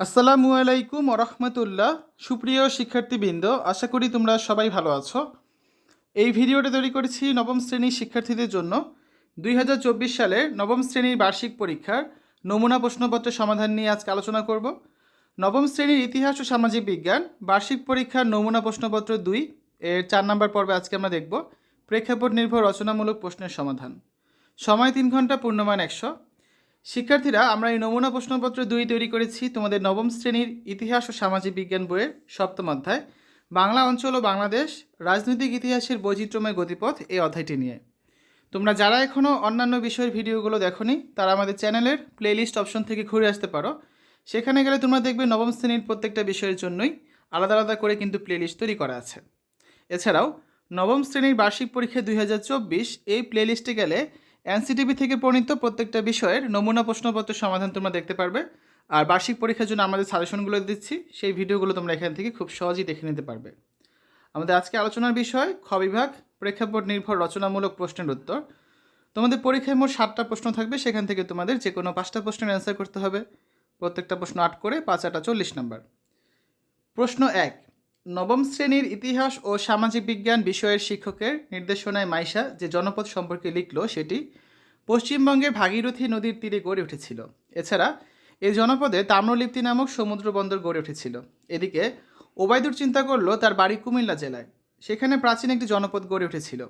আসসালামু আলাইকুম রহমতুল্লাহ। সুপ্রিয় শিক্ষার্থীবৃন্দ, আশা করি তোমরা সবাই ভালো আছো। এই ভিডিওটা তৈরি করেছি নবম শ্রেণির শিক্ষার্থীদের জন্য। দুই সালের নবম শ্রেণির বার্ষিক পরীক্ষার নমুনা প্রশ্নপত্রের সমাধান নিয়ে আজকে আলোচনা করব। নবম শ্রেণির ইতিহাস ও সামাজিক বিজ্ঞান, বার্ষিক পরীক্ষার নমুনা প্রশ্নপত্র দুই, এর চার নম্বর পর্বে আজকে আমরা দেখব। প্রেক্ষাপট নির্ভর রচনামূলক প্রশ্নের সমাধান। সময় তিন ঘণ্টা পূর্ণমান একশো। শিক্ষার্থীরা, আমরা এই নমুনা প্রশ্নপত্র দুই তৈরি করেছি তোমাদের নবম শ্রেণির ইতিহাস ও সামাজিক বিজ্ঞান বইয়ের সপ্তম অধ্যায়। বাংলা অঞ্চল ও বাংলাদেশ রাজনৈতিক ইতিহাসের বৈচিত্র্যময় গতিপথ এই অধ্যায়টি নিয়ে। তোমরা যারা এখনও অন্যান্য বিষয়ের ভিডিওগুলো দেখোনি, তারা আমাদের চ্যানেলের প্লেলিস্ট অপশন থেকে ঘুরে আসতে পারো। সেখানে গেলে তোমরা দেখবে নবম শ্রেণির প্রত্যেকটা বিষয়ের জন্যই আলাদা আলাদা করে কিন্তু প্লেলিস্ট তৈরি করা আছে। এছাড়াও, নবম শ্রেণির বার্ষিক পরীক্ষা দুই হাজার চব্বিশ এই প্লেলিস্টে গেলে এনসিটিভি থেকে প্রণীত প্রত্যেকটা বিষয়ের নমুনা প্রশ্নপত্রের সমাধান তোমরা দেখতে পারবে। আর বার্ষিক পরীক্ষার জন্য আমাদের সাজেশনগুলো দিচ্ছি। সেই ভিডিওগুলো তোমরা এখান থেকে খুব সহজেই দেখে নিতে পারবে। আমাদের আজকে আলোচনার বিষয়, খ বিভাগ, প্রেক্ষাপট নির্ভর রচনামূলক প্রশ্নের উত্তর। তোমাদের পরীক্ষায় মোট সাতটা প্রশ্ন থাকবে, সেখান থেকে তোমাদের যে কোনো পাঁচটা প্রশ্নের অ্যান্সার করতে হবে। প্রত্যেকটা প্রশ্ন আট করে পাঁচ আটা চল্লিশ নম্বর প্রশ্ন এক নবম শ্রেণির ইতিহাস ও সামাজিক বিজ্ঞান বিষয়ের শিক্ষকের নির্দেশনায় মাইশা যে জনপদ সম্পর্কে লিখল, সেটি পশ্চিমবঙ্গের ভাগীরথী নদীর তীরে গড়ে উঠেছিল। এছাড়া এই জনপদে তাম্রলিপ্তি নামক সমুদ্র বন্দর গড়ে উঠেছিল। এদিকে ওবায়দুর চিন্তা করল, তার বাড়ি কুমিল্লা জেলায়। সেখানে প্রাচীন একটি জনপদ গড়ে উঠেছিল।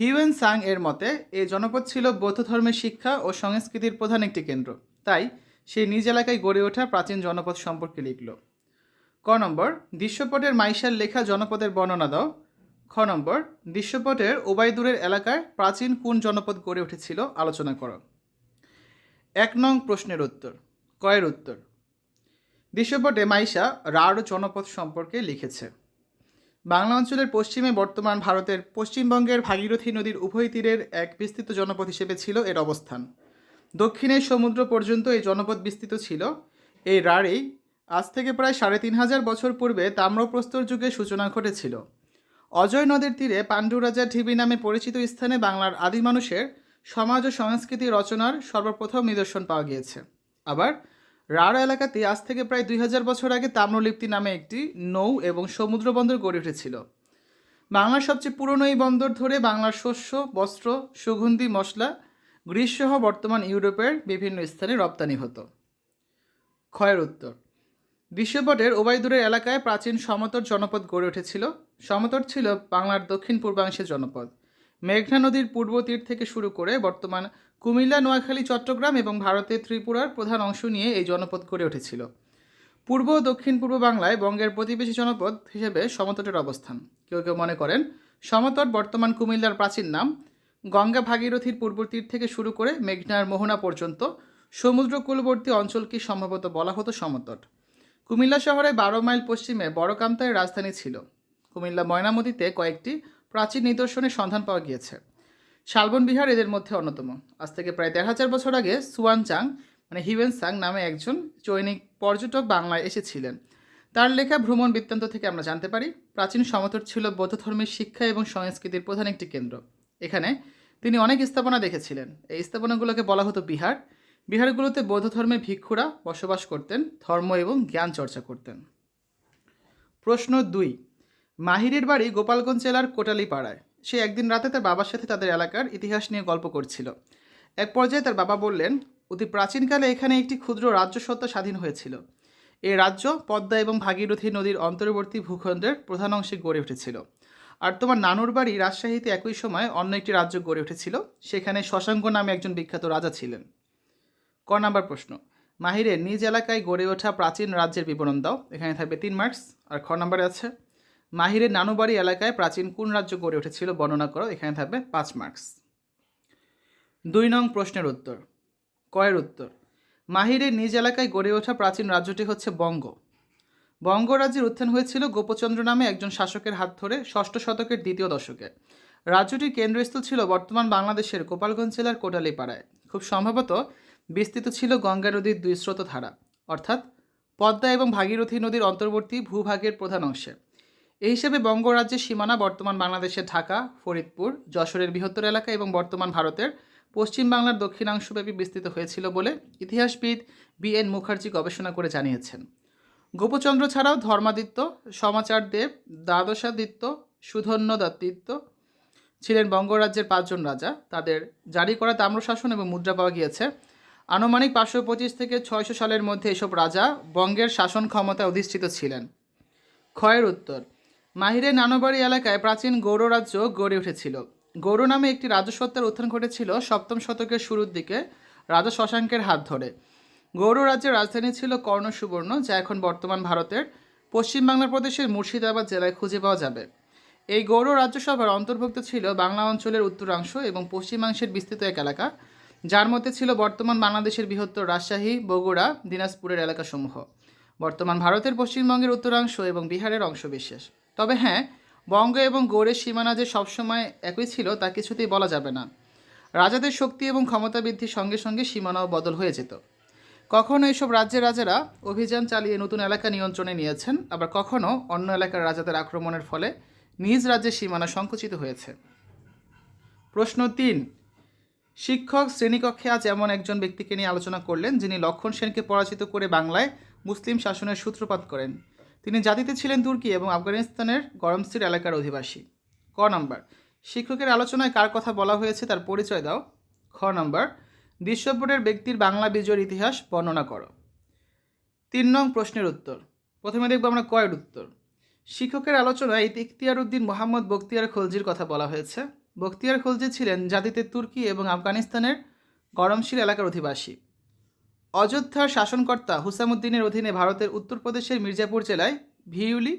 হিউয়েন সাং এর মতে এই জনপদ ছিল বৌদ্ধ ধর্মের শিক্ষা ও সংস্কৃতির প্রধান একটি কেন্দ্র। তাই সে নিজ এলাকায় গড়ে ওঠা প্রাচীন জনপদ সম্পর্কে লিখল। ক নম্বর, দৃশ্যপটের মাইশার লেখা জনপদের বর্ণনা দাও। খ নম্বর, দৃশ্যপটের ওবায়দুরের এলাকায় প্রাচীন কোন জনপদ গড়ে উঠেছিল আলোচনা করো। এক নং প্রশ্নের উত্তর, কয়ের উত্তর। দৃশ্যপটে মাইশা রাঢ় জনপদ সম্পর্কে লিখেছে। বাংলা অঞ্চলের পশ্চিমে বর্তমান ভারতের পশ্চিমবঙ্গের ভাগীরথী নদীর উভয় তীরের এক বিস্তৃত জনপদ হিসেবে ছিল এর অবস্থান। দক্ষিণে সমুদ্র পর্যন্ত এই জনপদ বিস্তৃত ছিল। এই রাঢ়েই আজ থেকে প্রায় সাড়ে তিন হাজার বছর পূর্বে তাম্রপ্রস্তর যুগের সূচনা ঘটেছিল। অজয় নদের তীরে পাণ্ডু রাজার ঢিবি নামে পরিচিত স্থানে বাংলার আদি মানুষের সমাজ ও সংস্কৃতি রচনার সর্বপ্রথম নিদর্শন পাওয়া গিয়েছে। আবার রাঢ় এলাকাতে আজ থেকে প্রায় দুই হাজার বছর আগে তাম্রলিপ্তি নামে একটি নৌ এবং সমুদ্র বন্দর গড়ে উঠেছিল। বাংলার সবচেয়ে পুরনো এই বন্দর ধরে বাংলার শস্য, বস্ত্র, সুগন্ধি, মশলা, গ্রীষ্মসহ বর্তমান ইউরোপের বিভিন্ন স্থানে রপ্তানি হতো। ক্ষয়ের উত্তর। দৃশ্যপটের ওবায়দুরের এলাকায় প্রাচীন সমতট জনপদ গড়ে উঠেছিল। সমতট ছিল বাংলার দক্ষিণ পূর্বাংশের জনপদ। মেঘনা নদীর পূর্ব তীর থেকে শুরু করে বর্তমান কুমিল্লা, নোয়াখালী, চট্টগ্রাম এবং ভারতের ত্রিপুরার প্রধান অংশ নিয়ে এই জনপদ গড়ে উঠেছিল। পূর্ব দক্ষিণ পূর্ব বাংলায় বঙ্গের প্রতিবেশী জনপদ হিসেবে সমতটের অবস্থান। কেউ কেউ মনে করেন সমতট বর্তমান কুমিল্লার প্রাচীন নাম। গঙ্গা ভাগীরথীর পূর্ব তীর থেকে শুরু করে মেঘনার মোহনা পর্যন্ত সমুদ্র কূলবর্তী অঞ্চলকে সম্ভবত বলা হতো সমতট। কুমিল্লা শহরে বারো মাইল পশ্চিমে বড়কামতায় রাজধানী ছিল। কুমিল্লা ময়নামতিতে কয়েকটি প্রাচীন নিদর্শনের সন্ধান পাওয়া গিয়েছে। শালবন বিহার এদের মধ্যে অন্যতম। আজ থেকে প্রায় দেড় হাজার বছর আগে সুয়ান চাং মানে হিউয়েন সাং নামে একজন চৈনিক পর্যটক বাংলায় এসেছিলেন। তার লেখা ভ্রমণ বৃত্তান্ত থেকে আমরা জানতে পারি, প্রাচীন সমতট ছিল বৌদ্ধ ধর্মের শিক্ষা এবং সংস্কৃতির প্রধান একটি কেন্দ্র। এখানে তিনি অনেক স্থাপনা দেখেছিলেন। এই স্থাপনাগুলোকে বলা হতো বিহার। বিহারগুলোতে বৌদ্ধ ধর্মের ভিক্ষুরা বসবাস করতেন, ধর্ম এবং জ্ঞান চর্চা করতেন। প্রশ্ন দুই, মাহিরের বাড়ি গোপালগঞ্জ জেলার কোটালীপাড়ায়। সে একদিন রাতে তার বাবার সাথে তাদের এলাকার ইতিহাস নিয়ে গল্প করছিল। এক পর্যায়ে তার বাবা বললেন, অতি প্রাচীনকালে এখানে একটি ক্ষুদ্র রাজ্য সত্তা স্বাধীন হয়েছিল। এই রাজ্য পদ্মা এবং ভাগীরথী নদীর অন্তর্বর্তী ভূখণ্ডের প্রধান অংশে গড়ে উঠেছিল। আর তোমার নানুর বাড়ি রাজশাহীতে একই সময় অন্য একটি রাজ্য গড়ে উঠেছিল। সেখানে শশাঙ্ক নামে একজন বিখ্যাত রাজা ছিলেন। ক নাম্বার প্রশ্ন। মাহিরের নিজ এলাকায় গড়ে ওঠা প্রাচীন রাজ্যের বিবরণ দাও। এখানে থাকবে তিন মার্কস। আর খ নাম্বারে আছে মাহিরের নানুবাড়ি এলাকায় প্রাচীন কোন রাজ্য গড়ে উঠেছিল বর্ণনা করো। এখানে থাকবে পাঁচ মার্কস। দুই নং প্রশ্নের উত্তর। কয়ের উত্তর। মাহিরের নিজ এলাকায় গড়ে ওঠা প্রাচীন রাজ্যটি হচ্ছে বঙ্গ। বঙ্গ রাজ্যের উত্থান হয়েছিল গোপচন্দ্র নামে একজন শাসকের হাত ধরে ষষ্ঠ শতকের দ্বিতীয় দশকে। রাজ্যটির কেন্দ্রস্থল ছিল বর্তমান বাংলাদেশের গোপালগঞ্জ জেলার কোটালীপাড়ায়। খুব সম্ভবত বিস্তৃত ছিল গঙ্গা নদীর দুই স্রোত ধারা অর্থাৎ পদ্মা এবং ভাগীরথী নদীর অন্তর্বর্তী ভূভাগের প্রধান অংশে। এই হিসেবে বঙ্গরাজ্যের সীমানা বর্তমান বাংলাদেশের ঢাকা, ফরিদপুর, যশোরের বৃহত্তর এলাকা এবং বর্তমান ভারতের পশ্চিম বাংলার দক্ষিণাংশব্যাপী বিস্তৃত হয়েছিল বলে ইতিহাসবিদ বি এন মুখার্জি গবেষণা করে জানিয়েছেন। গোপচন্দ্র ছাড়াও ধর্মাদিত্য সমাচার দেব দ্বাদশাদিত্য সুধন্য দত্তিত্ব ছিলেন বঙ্গরাজ্যের পাঁচজন রাজা। তাদের জারি করা তাম্রশাসন এবং মুদ্রা পাওয়া গিয়েছে আনুমানিক পাঁচশো পঁচিশ থেকে ছয়শো সালের মধ্যে এসব রাজা বঙ্গের শাসন ক্ষমতায় অধিষ্ঠিত ছিলেন। ক্ষয়ের উত্তর, মাহিরের নানবাড়ি এলাকায় প্রাচীন গৌড় রাজ্য গড়ে উঠেছিল। গৌড় নামে একটি রাজসত্তার উত্থান ঘটেছিল সপ্তম শতকের শুরুর দিকে, রাজা শশাঙ্কের হাত ধরে। গৌড় রাজ্যের রাজধানী ছিল কর্ণসুবর্ণ, যা এখন বর্তমান ভারতের পশ্চিম বাংলা প্রদেশের মুর্শিদাবাদ জেলায় খুঁজে পাওয়া যাবে। এই গৌড় রাজ্যসভার অন্তর্ভুক্ত ছিল বাংলা অঞ্চলের উত্তরাংশ এবং পশ্চিমাংশের বিস্তৃত এক এলাকা যার মধ্যে ছিল বর্তমান বাংলাদেশের বৃহত্তর রাজশাহী, বগুড়া, দিনাজপুরের এলাকাসমূহ। বর্তমান ভারতের পশ্চিমবঙ্গের উত্তরাংশ এবং বিহারের অংশবিশেষ। তবে হ্যাঁ বঙ্গ এবং গৌড়ের সীমানা যে সবসময় একই ছিল তা কিছুতেই বলা যাবে না। রাজাদের শক্তি এবং ক্ষমতা বৃদ্ধির সঙ্গে সঙ্গে সীমানাও বদল হয়ে যেত। কখনো এসব রাজ্যের রাজারা অভিযান চালিয়ে নতুন এলাকা নিয়ন্ত্রণে নিয়েছেন, আবার কখনো অন্য এলাকার রাজাদের আক্রমণের ফলে নিজ রাজ্যের সীমানা সংকুচিত হয়েছে। প্রশ্ন তিন শিক্ষক শ্রেণীকক্ষে আজ এমন একজন ব্যক্তিকে নিয়ে আলোচনা করলেন, যিনি লক্ষণ সেনকে পরাজিত করে বাংলায় মুসলিম শাসনের সূত্রপাত করেন। তিনি জাতিতে ছিলেন তুর্কি এবং আফগানিস্তানের গরমসির এলাকার অধিবাসী। ক নম্বর, শিক্ষকের আলোচনায় কার কথা বলা হয়েছে তার পরিচয় দাও। খ নম্বর, দৃশ্যপটের ব্যক্তির বাংলা বিজয়ের ইতিহাস বর্ণনা করো। তিন নং প্রশ্নের উত্তর, প্রথমে দেখব আমরা কয়ের উত্তর। শিক্ষকের আলোচনায় ইখতিয়ার উদ্দিন মোহাম্মদ বক্তিয়ার খলজির কথা বলা হয়েছে। বখতিয়ার খলজি ছিলেন জাতিতে তুর্কি এবং আফগানিস্তানের গরমশীল এলাকার অধিবাসী। অযোধ্যার শাসনকর্তা হুসামুদ্দিনের অধীনে ভারতের উত্তরপ্রদেশের মির্জাপুর জেলায় ভিউলি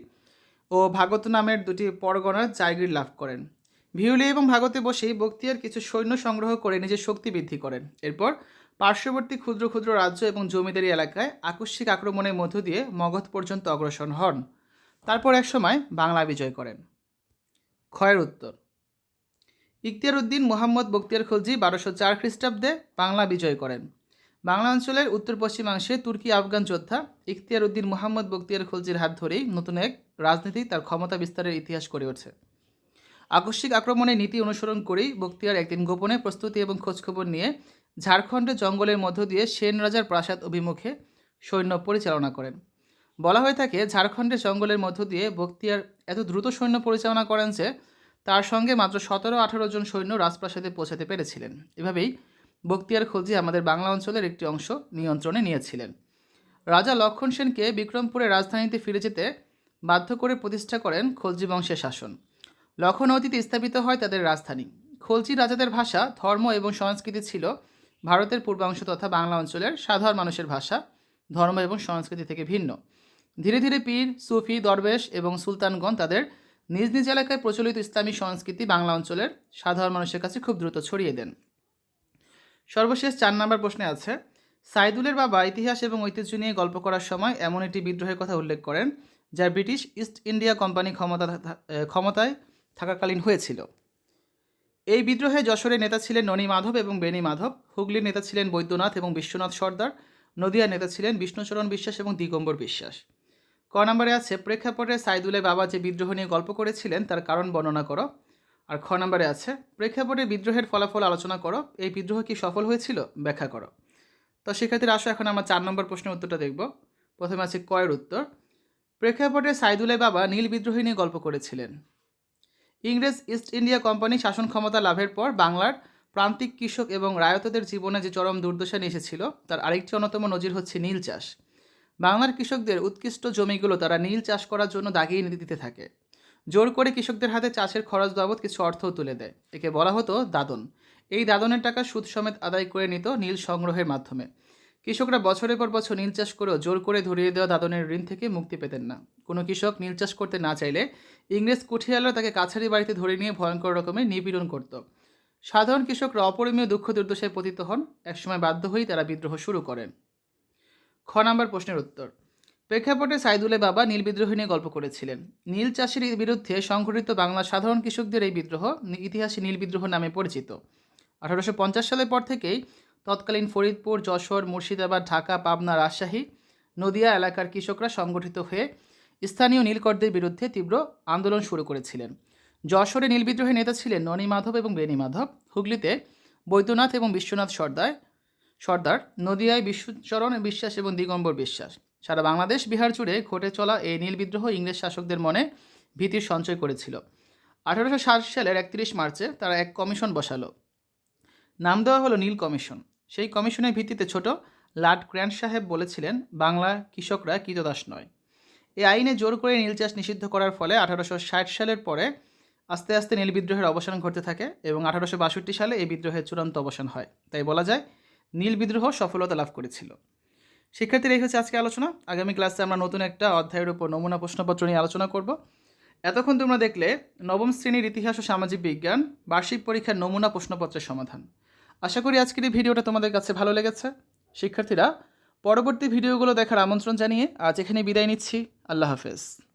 ও ভাগত নামের দুটি পরগনার জায়গির লাভ করেন। ভিউলি এবং ভাগতে বসেই বক্তিয়ার কিছু সৈন্য সংগ্রহ করে নিজের শক্তি বৃদ্ধি করেন। এরপর পার্শ্ববর্তী ক্ষুদ্র ক্ষুদ্র রাজ্য এবং জমিদারি এলাকায় আকস্মিক আক্রমণের মধ্য দিয়ে মগধ পর্যন্ত অগ্রসর হন। তারপর একসময় বাংলা বিজয় করেন। ক্ষয়ের উত্তর ইখতিয়ার উদ্দিন মোহাম্মদ বক্তিয়ার খলজি বারোশো চার খ্রিস্টাব্দে বাংলা বিজয় করেন। বাংলা অঞ্চলের উত্তর পশ্চিমাংশে তুর্কি আফগান যোদ্ধা ইখতিয়ার উদ্দিন মোহাম্মদ বক্তিয়ার খলজির হাত ধরেই নতুন এক রাজনীতি তার ক্ষমতা বিস্তারের ইতিহাস করে ওঠে আকস্মিক আক্রমণের নীতি অনুসরণ করেই বক্তিয়ার একদিন গোপনে প্রস্তুতি এবং খোঁজখবর নিয়ে ঝাড়খণ্ডের জঙ্গলের মধ্য দিয়ে সেন রাজার প্রাসাদ অভিমুখে সৈন্য পরিচালনা করেন। বলা হয়ে থাকে, ঝাড়খণ্ডের জঙ্গলের মধ্য দিয়ে বক্তিয়ার এত দ্রুত সৈন্য পরিচালনা করেন যে তার সঙ্গে মাত্র সতেরো আঠারো জন সৈন্য রাজপ্রাসাদে পৌঁছাতে পেরেছিলেন। এভাবেই বক্তিয়ার খলজি আমাদের বাংলা অঞ্চলের একটি অংশ নিয়ন্ত্রণে নিয়েছিলেন। রাজা লক্ষণ সেনকে বিক্রমপুরের রাজধানীতে ফিরে যেতে বাধ্য করে প্রতিষ্ঠা করেন খলজি বংশের শাসন। লক্ষণ অতীতে স্থাপিত হয় তাদের রাজধানী। খলজি রাজাদের ভাষা, ধর্ম এবং সংস্কৃতি ছিল ভারতের পূর্বাংশ তথা বাংলা অঞ্চলের সাধারণ মানুষের ভাষা। ধর্ম এবং সংস্কৃতি থেকে ভিন্ন। ধীরে ধীরে পীর, সুফি, দরবেশ এবং সুলতানগণ তাদের নিজ নিজ এলাকায় প্রচলিত ইসলামী সংস্কৃতি বাংলা অঞ্চলের সাধারণ মানুষের কাছে খুব দ্রুত ছড়িয়ে দেন। সর্বশেষ চার নম্বর প্রশ্নে আছে, সাইদুলের বাবা ইতিহাস এবং ঐতিহ্য নিয়ে গল্প করার সময় এমন একটি বিদ্রোহের কথা উল্লেখ করেন, যা ব্রিটিশ ইস্ট ইন্ডিয়া কোম্পানি ক্ষমতা ক্ষমতায় থাকাকালীন হয়েছিল। এই বিদ্রোহে যশোরের নেতা ছিলেন ননী মাধব এবং বেনী মাধব, হুগলির নেতা ছিলেন বৈদ্যনাথ এবং বিশ্বনাথ সর্দার, নদিয়ার নেতা ছিলেন বিষ্ণুচরণ বিশ্বাস এবং দিগম্বর বিশ্বাস। ক নম্বরে আছে, প্রেক্ষাপটে সাইদুলের বাবা যে বিদ্রোহ নিয়ে গল্প করেছিলেন তার কারণ বর্ণনা করো। আর খ নম্বরে আছে, প্রেক্ষাপটে বিদ্রোহের ফলাফল আলোচনা করো, এই বিদ্রোহ কি সফল হয়েছিল? ব্যাখ্যা করো। তো শিক্ষার্থীরা আসো, এখন আমরা চার নম্বর প্রশ্নের উত্তরটা দেখব। প্রথমে আছে কয়ের উত্তর। প্রেক্ষাপটে সাইদুলের বাবা নীল বিদ্রোহী নিয়ে গল্প করেছিলেন। ইংরেজ ইস্ট ইন্ডিয়া কোম্পানি শাসন ক্ষমতা লাভের পর বাংলার প্রান্তিক কৃষক এবং রায়তদের জীবনে যে চরম দুর্দশা নিয়ে এসেছিল, তার আরেকটি অন্যতম নজির হচ্ছে নীল চাষ। বাংলার কৃষকদের উৎকৃষ্ট জমিগুলো তারা নীল চাষ করার জন্য দাগিয়ে নিতে দিতে থাকে। জোর করে কৃষকদের হাতে চাষের খরচ বাবদ কিছু অর্থও তুলে দেয়। একে বলা হতো দাদন। এই দাদনের টাকা সুদ সমেত আদায় করে নিত নীল সংগ্রহের মাধ্যমে। কৃষকরা বছরের পর বছর নীল চাষ করেও জোর করে ধরিয়ে দেওয়া দাদনের ঋণ থেকে মুক্তি পেতেন না। কোনো কৃষক নীল চাষ করতে না চাইলে ইংরেজ কুঠিয়ালরা তাকে কাছারি বাড়িতে ধরে নিয়ে ভয়ঙ্কর রকমের নিপীড়ন করত। সাধারণ কৃষকরা অপরিমীয় দুঃখ দুর্দশায় পতিত হন। একসময় বাধ্য হয়েই তারা বিদ্রোহ শুরু করেন। খ নম্বর প্রশ্নের উত্তর। প্রেক্ষাপটে সাইদুলের বাবা নীল বিদ্রোহ নিয়ে গল্প করেছিলেন। নীল চাষের বিরুদ্ধে সংঘটিত বাংলার সাধারণ কৃষকদের এই বিদ্রোহ ইতিহাসে নীল বিদ্রোহ নামে পরিচিত। আঠারোশো পঞ্চাশ সালের পর থেকেই তৎকালীন ফরিদপুর, যশোর, মুর্শিদাবাদ, ঢাকা, পাবনা, রাজশাহী, নদিয়া এলাকার কৃষকরা সংগঠিত হয়ে স্থানীয় নীলকরদের বিরুদ্ধে তীব্র আন্দোলন শুরু করেছিলেন। যশোরে নীল বিদ্রোহের নেতা ছিলেন ননী মাধব এবং বেনী মাধব। হুগলিতে বৈদ্যনাথ এবং বিশ্বনাথ সর্দার সর্দার, নদিয়ায় বিশ্বচরণ বিশ্বাস এবং দিগম্বর বিশ্বাস। সারা বাংলাদেশ বিহার জুড়ে ঘটে চলা এই নীল বিদ্রোহ ইংরেজ শাসকদের মনে ভীতির সঞ্চয় করেছিল। আঠারোশো ষাট সালের একত্রিশ মার্চে তারা এক কমিশন বসালো। নাম দেওয়া হলো নীল কমিশন। সেই কমিশনের ভিত্তিতে ছোট লার্ড গ্র্যান্ড সাহেব বলেছিলেন, বাংলা কৃষকরা কৃতদাস নয়। এই আইনে জোর করে নীল চাষ নিষিদ্ধ করার ফলে আঠারোশো ষাট সালের পরে আস্তে আস্তে নীল বিদ্রোহের অবসান ঘটতে থাকে এবং আঠারোশো বাষট্টি সালে এই বিদ্রোহের চূড়ান্ত অবসান হয়। তাই বলা যায় নীল বিদ্রোহ সফলতা লাভ করেছিল। শিক্ষার্থীরা এই হচ্ছে আজকে আলোচনা। আগামী ক্লাসে আমরা নতুন একটা অধ্যায়ের উপর নমুনা প্রশ্নপত্র নিয়ে আলোচনা করব। এতক্ষণ তোমরা দেখলে নবম শ্রেণির ইতিহাস ও সামাজিক বিজ্ঞান, বার্ষিক পরীক্ষার নমুনা প্রশ্নপত্রের সমাধান। আশা করি আজকের এই ভিডিওটা তোমাদের কাছে ভালো লেগেছে। শিক্ষার্থীরা, পরবর্তী ভিডিওগুলো দেখার আমন্ত্রণ জানিয়ে আজ এখানে বিদায় নিচ্ছি। আল্লাহ হাফেজ।